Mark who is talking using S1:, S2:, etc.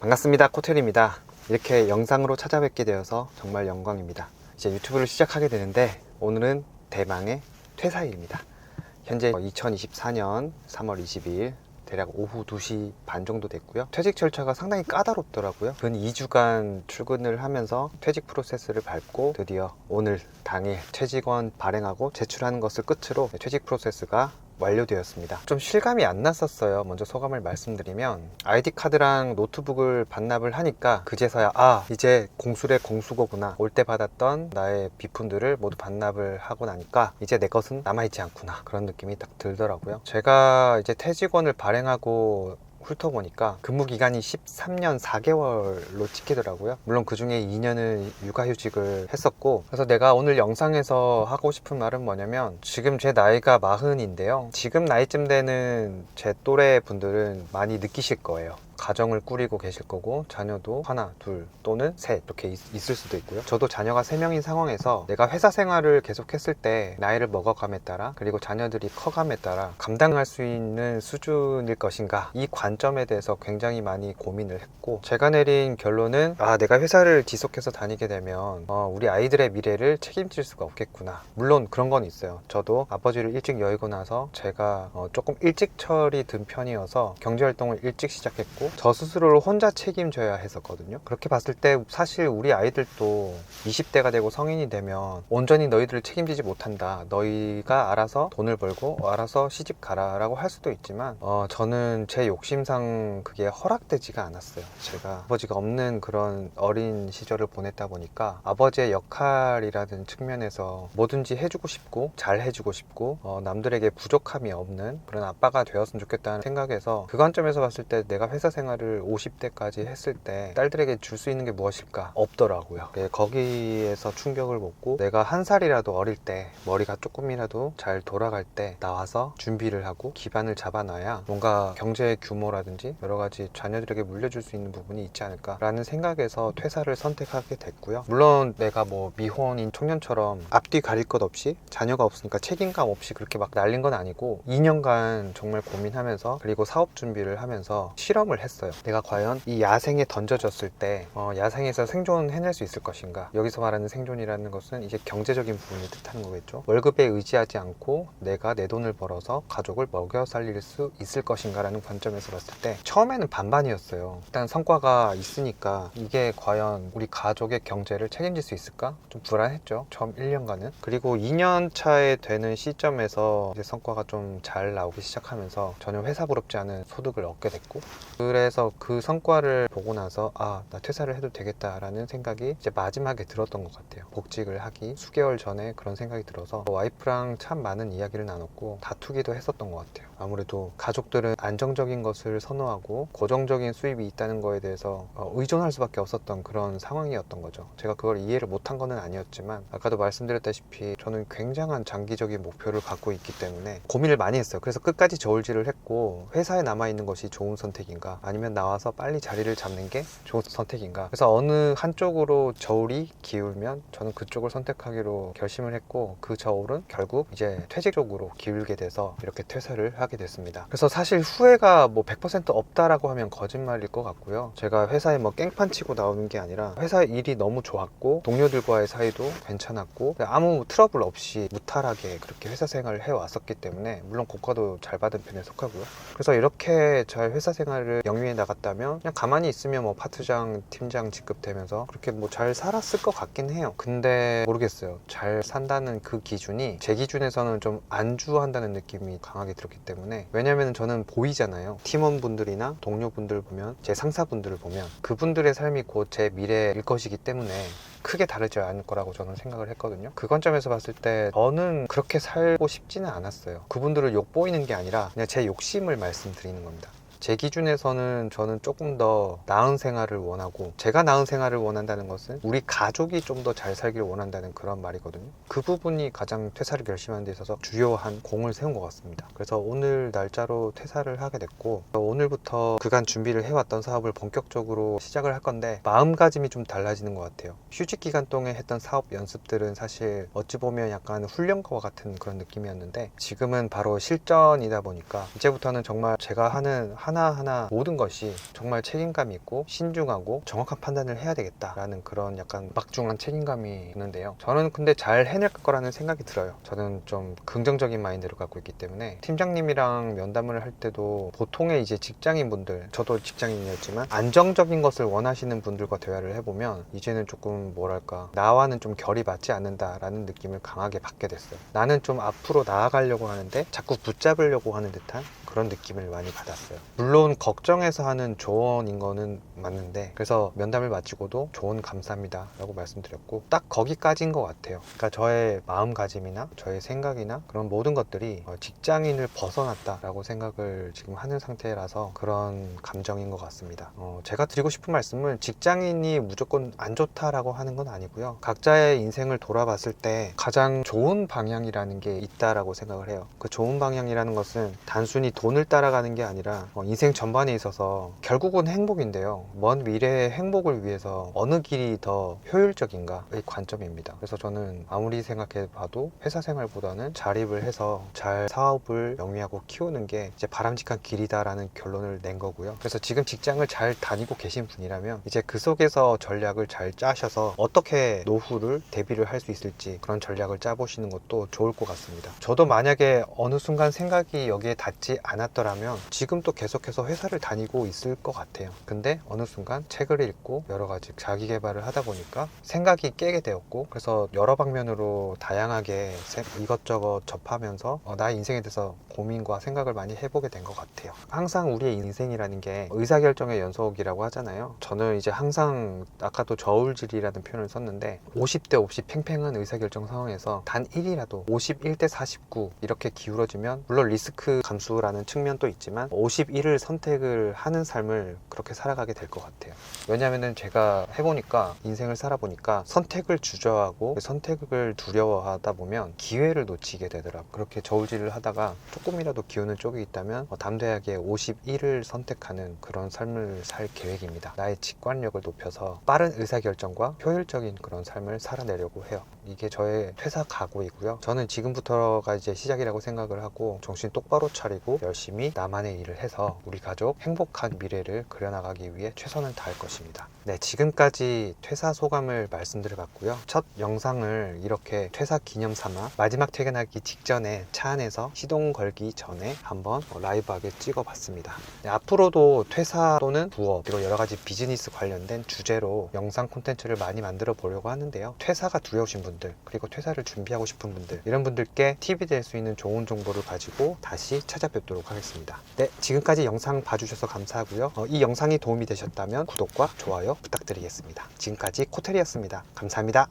S1: 반갑습니다. 코텔입니다. 이렇게 영상으로 찾아뵙게 되어서 정말 영광입니다. 이제 유튜브를 시작하게 되는데 오늘은 대망의 퇴사일입니다. 현재 2024년 3월 22일 대략 오후 2시 반 정도 됐고요. 퇴직 절차가 상당히 까다롭더라고요. 근 2주간 출근을 하면서 퇴직 프로세스를 밟고 드디어 오늘 당일 퇴직원 발행하고 제출하는 것을 끝으로 퇴직 프로세스가 완료되었습니다. 좀 실감이 안 났었어요. 먼저 소감을 말씀드리면 아이디 카드랑 노트북을 반납을 하니까 그제서야 아 이제 공술의 공수거구나 올 때 받았던 나의 비품들을 모두 반납을 하고 나니까 이제 내 것은 남아있지 않구나 그런 느낌이 딱 들더라고요. 제가 이제 퇴직원을 발행하고 훑어보니까 근무 기간이 13년 4개월로 찍히더라고요. 물론 그 중에 2년을 육아휴직을 했었고, 그래서 내가 오늘 영상에서 하고 싶은 말은 뭐냐면, 지금 제 나이가 마흔인데요. 지금 나이쯤 되는 제 또래 분들은 많이 느끼실 거예요. 가정을 꾸리고 계실 거고 자녀도 하나, 둘 또는 셋 이렇게 있, 있을 수도 있고요. 저도 자녀가 세 명인 상황에서 내가 회사 생활을 계속했을 때 나이를 먹어감에 따라 그리고 자녀들이 커감에 따라 감당할 수 있는 수준일 것인가 이 관점에 대해서 굉장히 많이 고민을 했고 제가 내린 결론은 아 내가 회사를 지속해서 다니게 되면 어, 우리 아이들의 미래를 책임질 수가 없겠구나. 물론 그런 건 있어요. 저도 아버지를 일찍 여의고 나서 제가 어, 조금 일찍 철이 든 편이어서 경제활동을 일찍 시작했고 저 스스로를 혼자 책임져야 했었거든요. 그렇게 봤을 때 사실 우리 아이들도 20대가 되고 성인이 되면 온전히 너희들을 책임지지 못한다. 너희가 알아서 돈을 벌고 알아서 시집 가라라고 할 수도 있지만 어, 저는 제 욕심상 그게 허락되지가 않았어요. 제가 아버지가 없는 그런 어린 시절을 보냈다 보니까 아버지의 역할이라는 측면에서 뭐든지 해주고 싶고 잘 해주고 싶고 어, 남들에게 부족함이 없는 그런 아빠가 되었으면 좋겠다는 생각에서 그 관점에서 봤을 때 내가 회사 생활을 50대까지 했을 때 딸들에게 줄 수 있는 게 무엇일까 없더라고요. 예, 거기에서 충격을 먹고 내가 한 살이라도 어릴 때 머리가 조금이라도 잘 돌아갈 때 나와서 준비를 하고 기반을 잡아놔야 뭔가 경제 규모라든지 여러 가지 자녀들에게 물려줄 수 있는 부분이 있지 않을까라는 생각에서 퇴사를 선택하게 됐고요. 물론 내가 뭐 미혼인 청년처럼 앞뒤 가릴 것 없이 자녀가 없으니까 책임감 없이 그렇게 막 날린 건 아니고 2년간 정말 고민하면서 그리고 사업 준비를 하면서 실험을 했어요. 내가 과연 이 야생에 던져졌을 때 어, 야생에서 생존해낼 수 있을 것인가? 여기서 말하는 생존이라는 것은 이제 경제적인 부분을 뜻하는 거겠죠. 월급에 의지하지 않고 내가 내 돈을 벌어서 가족을 먹여 살릴 수 있을 것인가라는 관점에서 봤을 때 처음에는 반반이었어요. 일단 성과가 있으니까 이게 과연 우리 가족의 경제를 책임질 수 있을까? 좀 불안했죠. 처음 1년간은. 그리고 2년 차에 되는 시점에서 이제 성과가 좀 잘 나오기 시작하면서 전혀 회사 부럽지 않은 소득을 얻게 됐고 그 래서 그 성과를 보고 나서 아, 나 퇴사를 해도 되겠다라는 생각이 이제 마지막에 들었던 것 같아요. 복직을 하기 수개월 전에 그런 생각이 들어서 와이프랑 참 많은 이야기를 나눴고 다투기도 했었던 것 같아요. 아무래도 가족들은 안정적인 것을 선호하고 고정적인 수입이 있다는 거에 대해서 어, 의존할 수밖에 없었던 그런 상황이었던 거죠. 제가 그걸 이해를 못한 거는 아니었지만 아까도 말씀드렸다시피 저는 굉장한 장기적인 목표를 갖고 있기 때문에 고민을 많이 했어요. 그래서 끝까지 저울질을 했고 회사에 남아 있는 것이 좋은 선택인가 아니면 나와서 빨리 자리를 잡는 게 좋은 선택인가. 그래서 어느 한쪽으로 저울이 기울면 저는 그쪽을 선택하기로 결심을 했고 그 저울은 결국 이제 퇴직 쪽으로 기울게 돼서 이렇게 퇴사를 하게 됐습니다. 그래서 사실 후회가 뭐 100% 없다라고 하면 거짓말일 것 같고요. 제가 회사에 뭐 깽판 치고 나오는 게 아니라 회사 일이 너무 좋았고 동료들과의 사이도 괜찮았고 아무 트러블 없이 무탈하게 그렇게 회사 생활을 해왔었기 때문에 물론 고과도 잘 받은 편에 속하고요. 그래서 이렇게 잘 회사 생활을 영위해 나갔다면 그냥 가만히 있으면 뭐 파트장, 팀장 직급 되면서 그렇게 뭐 잘 살았을 것 같긴 해요. 근데 모르겠어요. 잘 산다는 그 기준이 제 기준에서는 좀 안주한다는 느낌이 강하게 들었기 때문에 왜냐면 저는 보이잖아요. 팀원분들이나 동료분들 보면 제 상사분들을 보면 그분들의 삶이 곧 제 미래일 것이기 때문에 크게 다르지 않을 거라고 저는 생각을 했거든요. 그 관점에서 봤을 때 저는 그렇게 살고 싶지는 않았어요. 그분들을 욕보이는 게 아니라 그냥 제 욕심을 말씀드리는 겁니다. 제 기준에서는 저는 조금 더 나은 생활을 원하고 제가 나은 생활을 원한다는 것은 우리 가족이 좀 더 잘 살기를 원한다는 그런 말이거든요. 그 부분이 가장 퇴사를 결심하는 데 있어서 주요한 공을 세운 것 같습니다. 그래서 오늘 날짜로 퇴사를 하게 됐고 오늘부터 그간 준비를 해왔던 사업을 본격적으로 시작을 할 건데 마음가짐이 좀 달라지는 것 같아요. 휴직 기간 동안 했던 사업 연습들은 사실 어찌 보면 약간 훈련과 같은 그런 느낌이었는데 지금은 바로 실전이다 보니까 이제부터는 정말 제가 하는 하나하나 모든 것이 정말 책임감 있고 신중하고 정확한 판단을 해야 되겠다라는 그런 약간 막중한 책임감이 드는데요. 저는 근데 잘 해낼 거라는 생각이 들어요. 저는 좀 긍정적인 마인드를 갖고 있기 때문에 팀장님이랑 면담을 할 때도 보통의 이제 직장인분들, 저도 직장인이었지만 안정적인 것을 원하시는 분들과 대화를 해보면 이제는 조금 뭐랄까 나와는 좀 결이 맞지 않는다라는 느낌을 강하게 받게 됐어요. 나는 좀 앞으로 나아가려고 하는데 자꾸 붙잡으려고 하는 듯한 그런 느낌을 많이 받았어요. 물론 걱정해서 하는 조언인 거는 맞는데 그래서 면담을 마치고도 조언 감사합니다 라고 말씀드렸고 딱 거기까지인 것 같아요. 그러니까 저의 마음가짐이나 저의 생각이나 그런 모든 것들이 어, 직장인을 벗어났다라고 생각을 지금 하는 상태라서 그런 감정인 것 같습니다. 어, 제가 드리고 싶은 말씀은 직장인이 무조건 안 좋다라고 하는 건 아니고요. 각자의 인생을 돌아봤을 때 가장 좋은 방향이라는 게 있다라고 생각을 해요. 그 좋은 방향이라는 것은 단순히 돈을 따라가는 게 아니라 어, 인생 전반에 있어서 결국은 행복인데요. 먼 미래의 행복을 위해서 어느 길이 더 효율적인가의 관점입니다. 그래서 저는 아무리 생각해 봐도 회사 생활보다는 자립을 해서 잘 사업을 영위하고 키우는 게 이제 바람직한 길이다라는 결론을 낸 거고요. 그래서 지금 직장을 잘 다니고 계신 분이라면 이제 그 속에서 전략을 잘 짜셔서 어떻게 노후를 대비를 할 수 있을지 그런 전략을 짜보시는 것도 좋을 것 같습니다. 저도 만약에 어느 순간 생각이 여기에 닿지 않았더라면 지금 또 계속해서 회사를 다니고 있을 것 같아요. 근데 어느 순간 책을 읽고 여러 가지 자기 개발을 하다 보니까 생각이 깨게 되었고 그래서 여러 방면으로 다양하게 세- 이것저것 접하면서 어, 나의 인생에 대해서 고민과 생각을 많이 해보게 된 것 같아요. 항상 우리의 인생이라는 게 의사결정의 연속이라고 하잖아요. 저는 이제 항상 아까도 저울질이라는 표현을 썼는데 50대 50 팽팽한 의사결정 상황에서 단 1이라도 51대 49 이렇게 기울어지면 물론 리스크 감수라는 측면도 있지만 51을 선택을 하는 삶을 그렇게 살아가게 될 것 같아요. 왜냐면은 제가 해보니까 인생을 살아보니까 선택을 주저하고 그 선택을 두려워하다 보면 기회를 놓치게 되더라고요. 그렇게 저울질을 하다가 조금이라도 기우는 쪽이 있다면 어, 담대하게 51을 선택하는 그런 삶을 살 계획입니다. 나의 직관력을 높여서 빠른 의사결정과 효율적인 그런 삶을 살아내려고 해요. 이게 저의 퇴사 각오이고요. 저는 지금부터가 이제 시작이라고 생각을 하고 정신 똑바로 차리고 열심히 나만의 일을 해서 우리 가족 행복한 미래를 그려나가기 위해 최선을 다할 것입니다. 네, 지금까지 퇴사 소감을 말씀드려 봤고요. 첫 영상을 이렇게 퇴사 기념 삼아 마지막 퇴근하기 직전에 차 안에서 시동 걸기 전에 한번 라이브하게 찍어 봤습니다. 네, 앞으로도 퇴사 또는 부업 그리고 여러 가지 비즈니스 관련된 주제로 영상 콘텐츠를 많이 만들어 보려고 하는데요. 퇴사가 두려우신 분들 그리고 퇴사를 준비하고 싶은 분들 이런 분들께 팁이 될 수 있는 좋은 정보를 가지고 다시 찾아뵙도록 하겠습니다. 네, 지금까지 영상 봐주셔서 감사하고요. 어, 이 영상이 도움이 되셨다면 구독과 좋아요 부탁드리겠습니다. 지금까지 코텔이었습니다. 감사합니다.